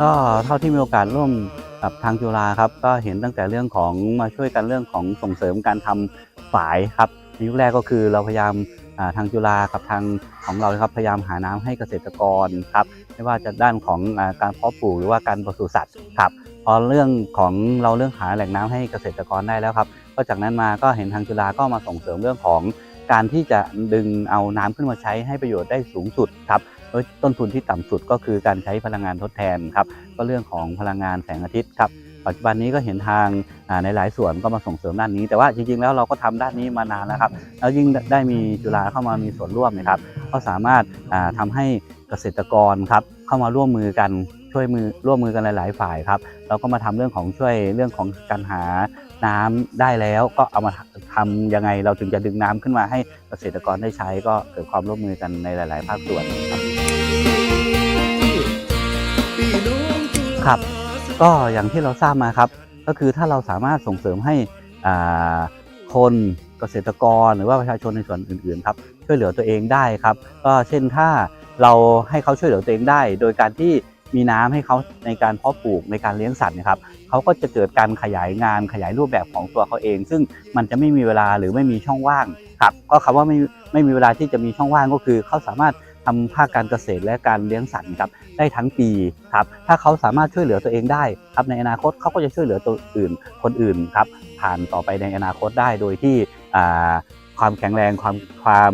ก็เท่าที่มีโอกาสร่วมกับทางจุฬาครับ ก็เห็นตั้งแต่เรื่องของมาช่วยกันเรื่องของส่งเสริมการทำฝายครับในยุคแรกก็คือเราพยายามทางจุฬากับทางของเราครับพยายามหาน้ำให้เกษตรกรครับไม่ว่าจะด้านของการเพาะปลูกหรือว่าการปศุสัตว์ครับพอเรื่องของเราเรื่องหาแหล่งน้ำให้เกษตรกรได้แล้วครับก็จากนั้นมาก็เห็นทางจุฬาก็มาส่งเสริมเรื่องของการที่จะดึงเอาน้ำขึ้นมาใช้ให้ประโยชน์ได้สูงสุดครับ ต้นทุนที่ต่ำสุดก็คือการใช้พลังงานทดแทนครับก็เรื่องของพลังงานแสงอาทิตย์ครับปัจจุบันนี้ก็เห็นทางในหลายส่วนก็มาส่งเสริมด้านนี้ แต่ว่าจริงๆ แล้วเราก็ทำด้านนี้มานานแล้วครับแล้วยิ่งได้มีจุฬาเข้ามามีส่วนร่วมนะครับก็สามารถอ่าทำให้เกษตรกรครับเข้ามาร่วมมือกันช่วยมือร่วมมือกันหลาย ๆ ฝ่ายครับเราก็มาทำเรื่องของช่วยเรื่องของการหาน้ำได้แล้วก็เอามาทำยังไงเราถึงจะดึงน้ำขึ้นมาให้เกษตรกรได้ใช้ก็เกิดความร่วมมือกันในหลาย ๆ ภาคส่วนครับ ครับ ก็อย่างที่เราทราบมาครับ ก็คือถ้าเราสามารถส่งเสริมให้อ่าคนเกษตรกรหรือว่าประชาชนในส่วนอื่นๆครับช่วยเหลือตัวเองได้ครับ ก็เช่นถ้าเราให้เขาช่วยเหลือตัวเองได้ โดยการที่มีน้ำให้เขาในการเพาะปลูกในการเลี้ยงสัตว์นะครับเขาก็จะเกิดการขยายงานขยายรูปแบบของตัวเขาเอง ซึ่งมันจะไม่มีเวลาหรือไม่มีช่องว่างครับ ก็คำว่าไม่ไม่มีเวลาที่จะมีช่องว่างก็คือเขาสามารถ ทำภาคการเกษตรและการเลี้ยงสัตว์ครับได้ทั้งปีครับถ้าเขาสามารถช่วยเหลือตัวเองได้ครับในอนาคตเขาก็จะช่วยเหลือตัวอื่นคนอื่นครับผ่านต่อไปในอนาคตได้โดยที่ความแข็งแรงความความ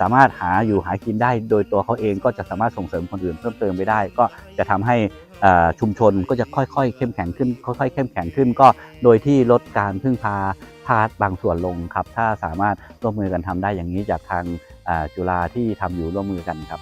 สามารถหาอยู่หากินได้โดยตัวเขาเองก็จะสามารถส่งเสริมคนอื่นเพิ่มเติมไปได้ ก็จะทำให้ชุมชนก็จะค่อยๆ เข้มแข็งขึ้น ค่อยๆ เข้มแข็งขึ้นก็โดยที่ลดการพึ่งพาภาดบางส่วนลงครับ ถ้าสามารถร่วมมือกันทำได้อย่างนี้จากทางจุฬาที่ทำอยู่ร่วมมือกันครับ